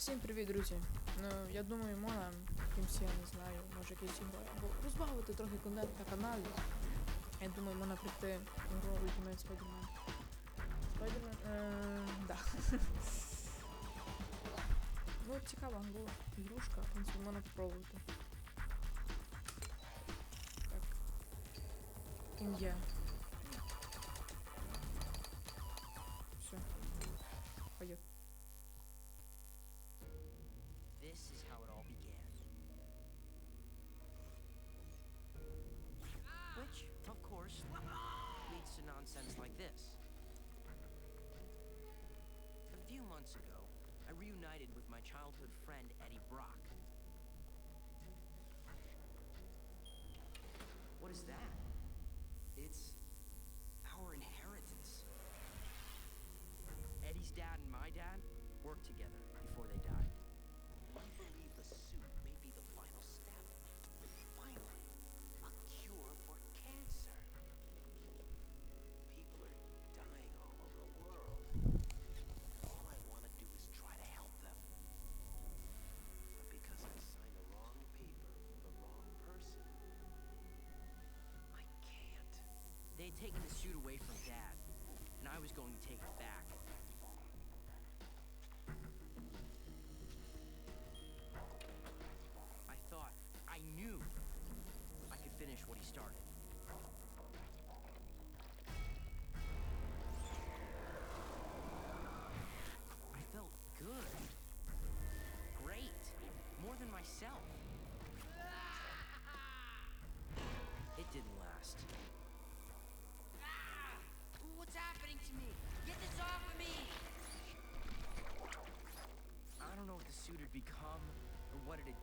Всім привіт, друзі. Ну, я думаю, можна кимсь, я не знаю, може якийсь ігрою, або розбавити трохи контент на каналі. Я думаю, можна прийти гру Ultimate Spider-Man. Spider-Man, е, да. ну, цікава гру, ігрушка, в принципі, можна попробувати. Так. Ім'я. Leads to nonsense like this. A few months ago, I reunited with my childhood friend Eddie Brock. What is that? It's our inheritance. Eddie's dad and my dad worked together before they died. We believe the suit may be the had taken the suit away from Dad, and I was going to take it back. I thought, I knew I could finish what he started.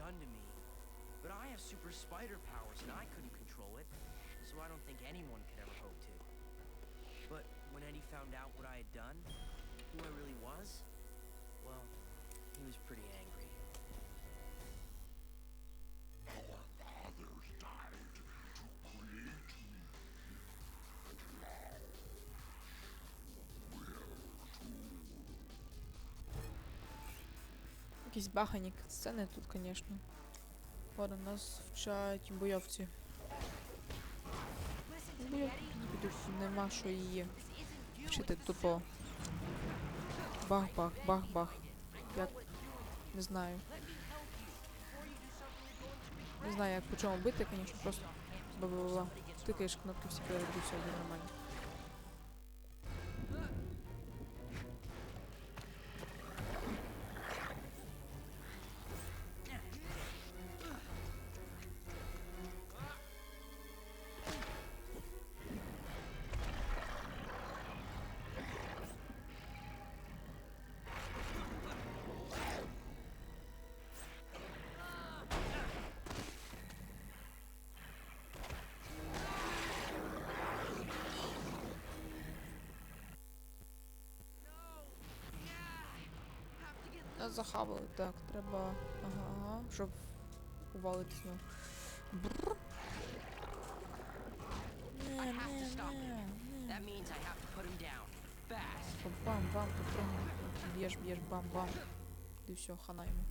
Done to me, but I have super spider powers and I couldn't control it, so I don't think anyone could ever hope to. But when Eddie found out what I had done, who I really was, well, he was pretty angry. Якісь бахані сцени тут, звісно. Ладно, нас вчать бойовці. Бойовці нема що її вчити тупо. Бах-бах, бах-бах. Як. Не знаю. Не знаю, як по чому бити, звісно, просто ба-ба-ба. Тикаєш кнопки всі перейду, все буде нормально. Нас захавали, так, треба. Ага, ага, щоб увалити знову. Бррр. Не, I have to не, stop не, him. не. That means I have to put him down. Fast. Бам, бам, попробуй. Б'єш, б'єш, бам, бам. І все, хана йому.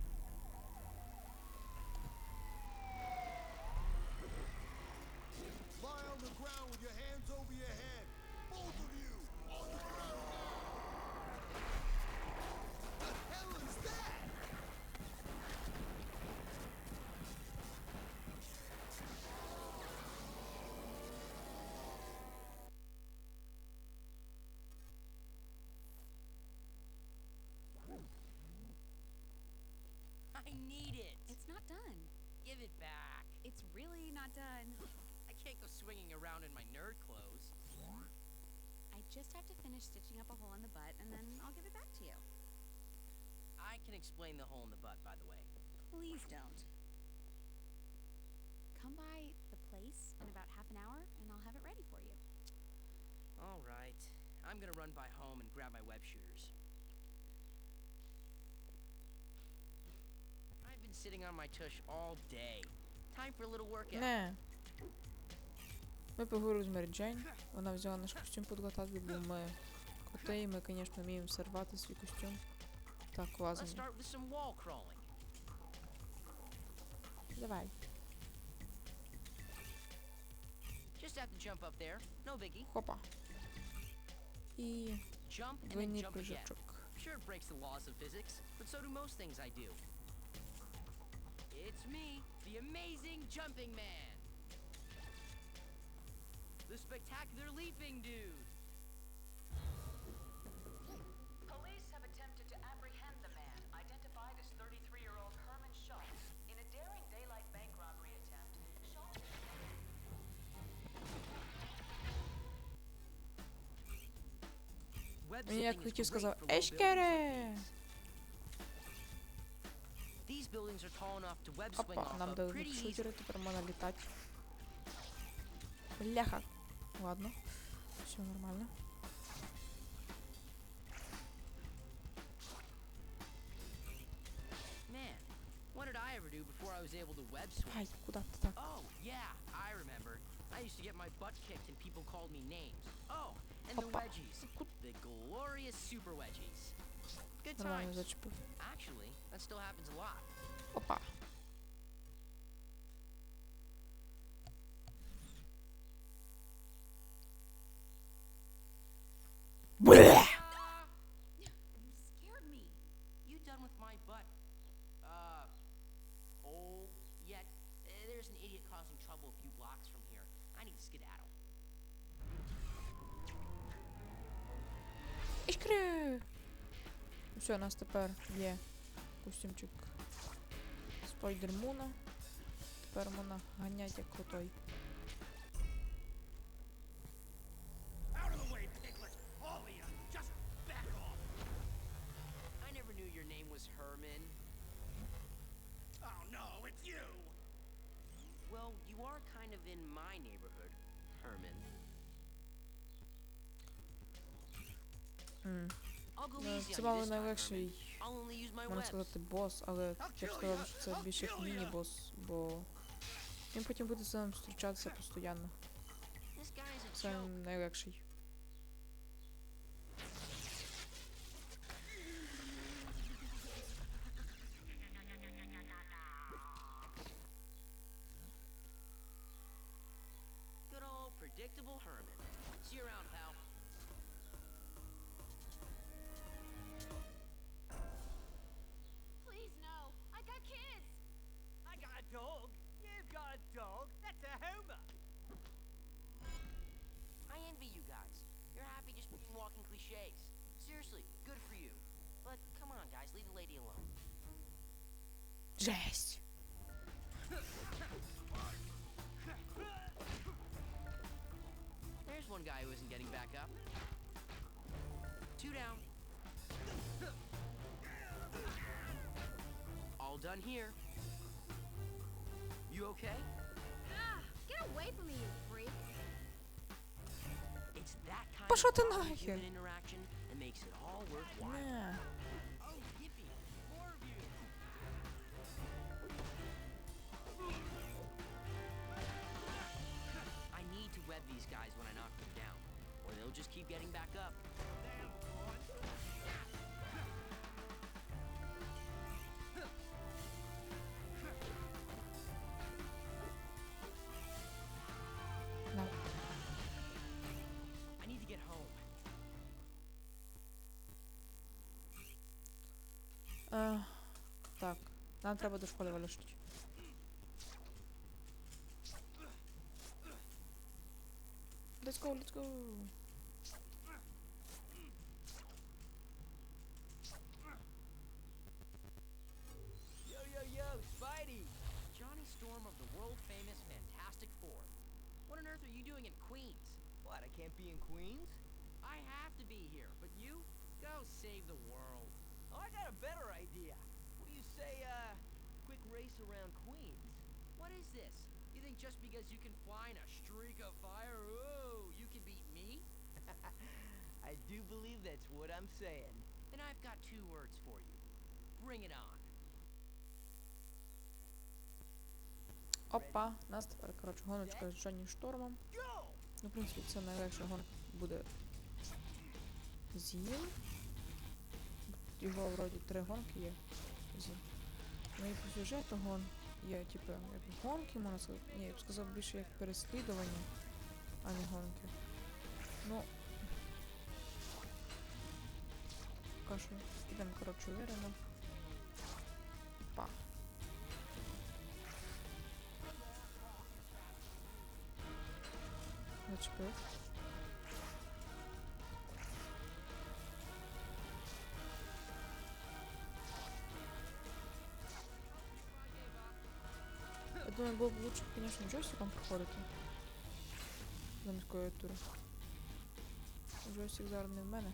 I need it. It's not done. Give it back. It's really not done. I can't go swinging around in my nerd clothes. I just have to finish stitching up a hole in the butt and then I'll give it back to you. I can explain the hole in the butt, by the way. Please don't. Come by the place in about half an hour and I'll have it ready for you. All right. I'm gonna run by home and grab my web shooters. Been sitting on my tush all day. Time for a little workout. Не. Ми поговорили з Мері Джейн. Вона взяла наш костюм підготовки, бо ми коти, і ми, звісно, вміємо сорвати свій костюм. Так, Let's лазимо. with some wall crawling. Давай. Just have to jump up there. No biggie. Хопа. Then jump again. Sure, it breaks the laws of physics, but so do most things I do. It's me, the amazing jumping man. The spectacular leaping dude. Police have attempted to apprehend the man, identified as 33-year-old Herman Schultz, in a daring daylight bank robbery attempt. Schultz Web Він zipping як is хотів great сказав, for low buildings. Ешкере! These buildings are tall enough to web swing Опа, off нам of дали pretty easy. шутери, тепер можна літати. Бляха. Ладно. Все нормально. Man, what did I ever do before I was able to web swing? Ай, куда ти так? Oh, yeah, I remember. I used to get my butt kicked and people called me names. Oh, and the Опа. wedgies. The glorious super wedgies. Good tipo... Actually, that still happens a lot. Opa. Все, у нас тепер є костюмчик Спайдермуна. Тепер можна ганять як крутой. Herman. Oh no, it's you! Well, you are kind of in my neighborhood, Herman. М. Ну, Це мало найлегший, можна сказати, бос, але я б сказав, що це більше як міні-бос, бо він потім буде з ним зустрічатися постійно. Це найлегший. Good old predictable Herman. See you walking cliches. Seriously, good for you. But come on, guys, leave the lady alone. Жесть! There's one guy who isn't getting back up. Two down. All done here. You okay? Ah, get away from me, Пошла of ты positive нахер. human interaction that makes it all worthwhile. Не. Oh, yippee! More of you! I need to web these guys when I knock them down, or they'll just keep getting back up. нам треба до школи вилишити. Let's go, let's go. Yo, yo, yo, Spidey! Johnny Storm of the world famous Fantastic Four. What on earth are you doing in Queens? What, I can't be in Queens? I have to be here, but you? Go save the world. Oh, I got a better idea. You say, uh, quick race around Queens? What is this? You think just because you can fly in a streak of fire, ooh, you can beat me? I do believe that's what I'm saying. Then I've got two words for you. Bring it on. Опа, нас тепер, коротше, гоночка з Джонні Штормом. Ну, в принципі, це найлегша гонка буде з ним. його вроді три гонки є. З. Ну і по сюжету гон є, типу, як гонки, можна сказати. Ні, я б сказав більше як переслідування, а не гонки. Ну. Що йдемо, коротше, уверенно. Па. Зачепив. Думаю, было бы лучше, конечно, джойстиком проходити. Замість клавіатури. Джойстик зараз не в мене.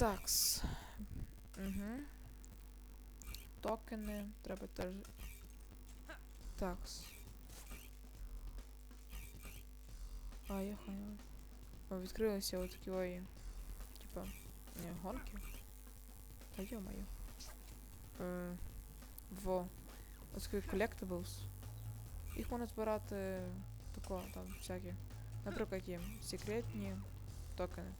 Такс. Угу. Токени. Треба теж. Такс. А, я поняла. О, відкрилися от такі ой. Типа. Не, гонки. Та йо-моє. Е, во. Ось такі collectibles. Їх можна збирати тако, там, всякі. Наприклад, є секретні токени.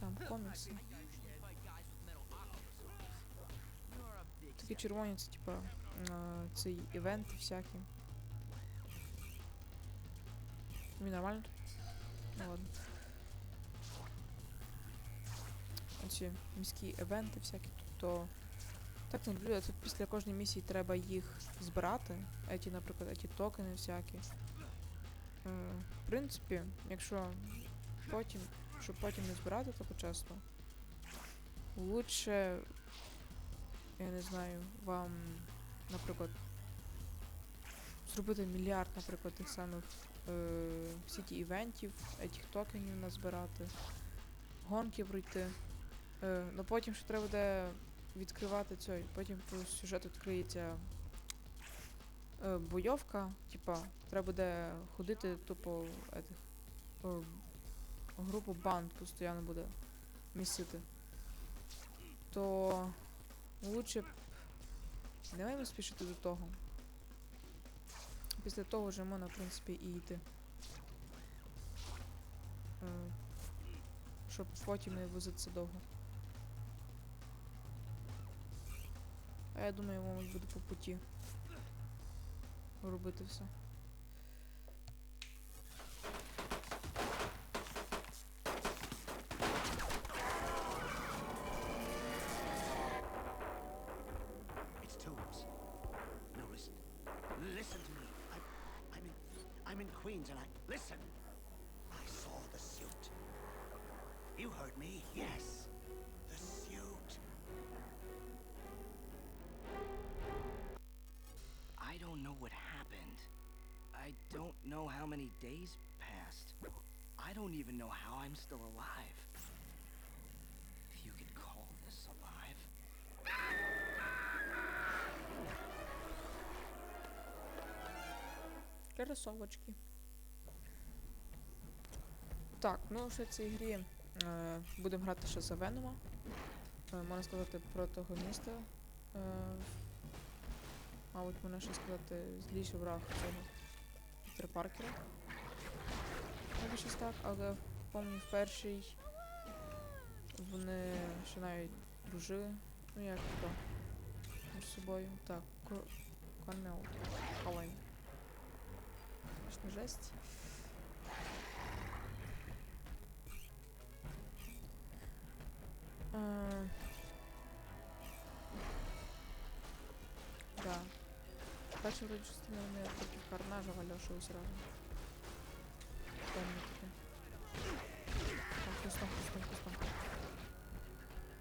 там, комікси. I usually fight guys with metal octopus You're a big Такі червоні, це типа е, ці івенти всякі. Тобі нормально? Ну ладно. Оці міські івенти всякі, тобто. Так не люблю, а тут після кожної місії треба їх збирати. Еті, наприклад, еті токени всякі. Е, в принципі, якщо потім, щоб потім не збирати так часто, лучше я не знаю, вам, наприклад, зробити мільярд, наприклад, тих самих е, сіті івентів, етіх токенів назбирати, гонки пройти. Е, ну потім ще треба буде відкривати цей, потім по сюжету відкриється е, бойовка, типа, треба буде ходити тупо етих, е, групу банд постійно буде місити. То лучше б не маємо спішити до того. Після того вже можна, в принципі, і йти. Е, Щоб потім не возитися довго. А я думаю, мабуть, буде по путі робити все. It's Toombs. No, listen. Listen to me. I'm, I'm in, I'm in Queens, and I listen. I saw the suit. You heard me. Yes, Know how many days passed. I don't even know how I'm still alive. If you could call this alive. Красовочки. Так, ну ще в цій грі е, будемо грати ще за Венома. Е, можна сказати протагоніста. Е, мабуть, можна ще сказати зліший враг цього Пітера Паркера. Або щось так, але пам'ятаю в першій вони ще навіть дружили. Ну як то між собою. Так, ко- камео. Хавай. Конечно, жесть. Е, Перша вроді частина вони такі карнажа вальошили сразу. Помню таке. Там хвостом, хвостом, хвостом.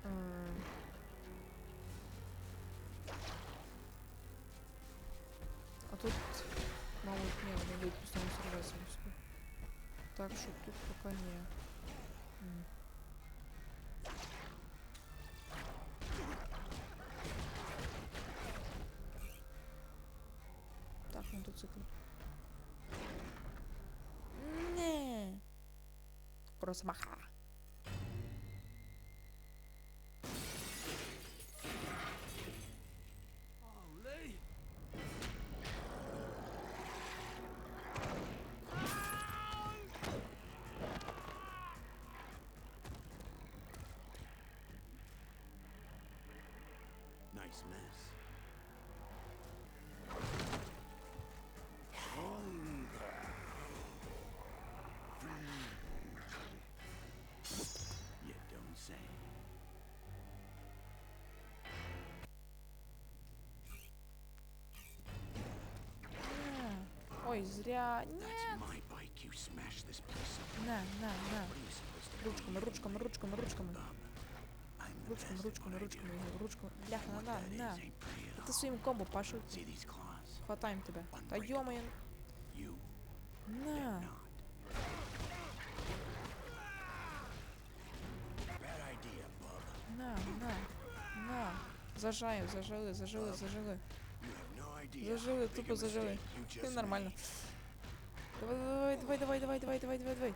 Е, А тут, мабуть, ні, вони будуть постійно сражатися між собою. Так що тут поки ні. 煙突作るねえ。ご苦労様か。Ой, зря. Нет. На, на, на. Ручками, ручками, ручками, ручками. Ручками, ручками, ручками, ручками. Бляха, на, на, на. Это своим комбо пошел. Хватаем тебя. Да -мо! На. На, на, на. Зажаю, зажали, зажали, зажали. Зажили, тупо зажили. Все нормально. Давай, давай, давай, давай, давай, давай, давай, давай.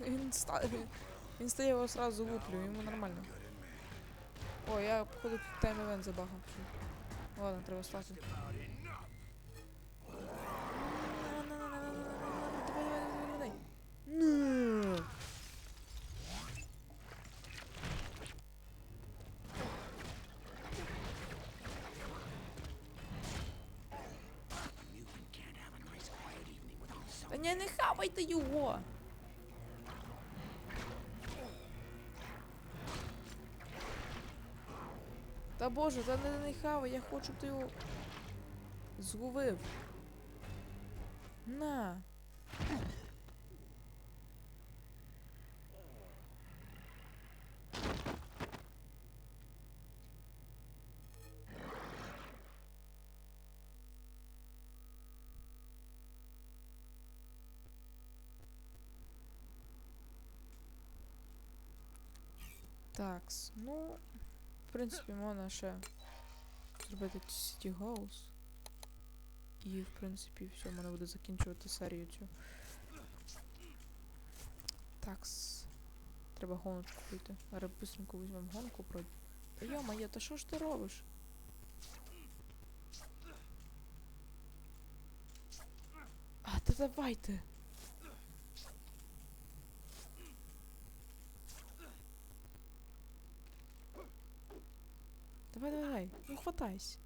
Він ста... Він стає його сразу луплю, йому нормально. О, я походу тут тайм евент забагав. Ладно, треба. About. Давай, давай, давай, давай. Та не хавайте його! Та боже, та не, не хавай, я хочу, ти його згубив. На. Такс, ну, в принципі, можна ще зробити City House. І, в принципі, все, можна буде закінчувати серію цю. Такс. Треба гоночку пройти. Зараз быстренько візьмемо гонку пройти. Та йо-моє, та що ж ти робиш? А, та давайте. Давай, давай, давай. Ну хватайся.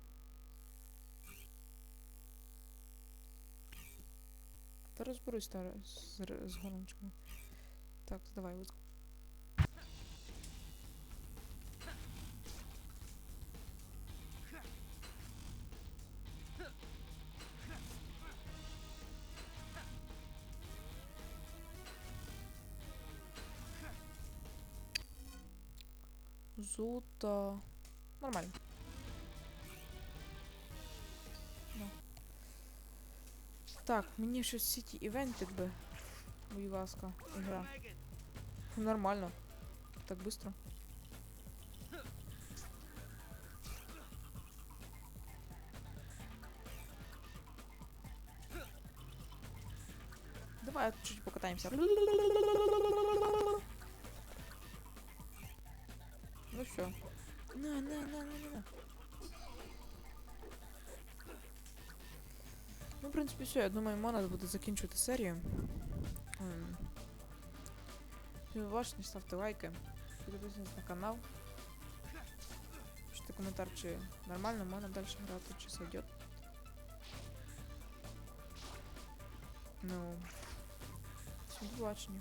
Та розберусь та з, з гоночками. Так, давай, let's go. Нормально. Ну. Так, мені щось всі ті івентик би. Будь ласка, ігра. Нормально. Так быстро. Давай чуть покатаемся. Ну все. На, на, на, на, на. Ну, в принципе все, я думаю, можна буде закінчувати серію. Эм. не ставьте лайки, подписывайтесь на канал. Пишите коментар, чи нормально можна дальше грати, чи сойдет. Ну, всім побачення.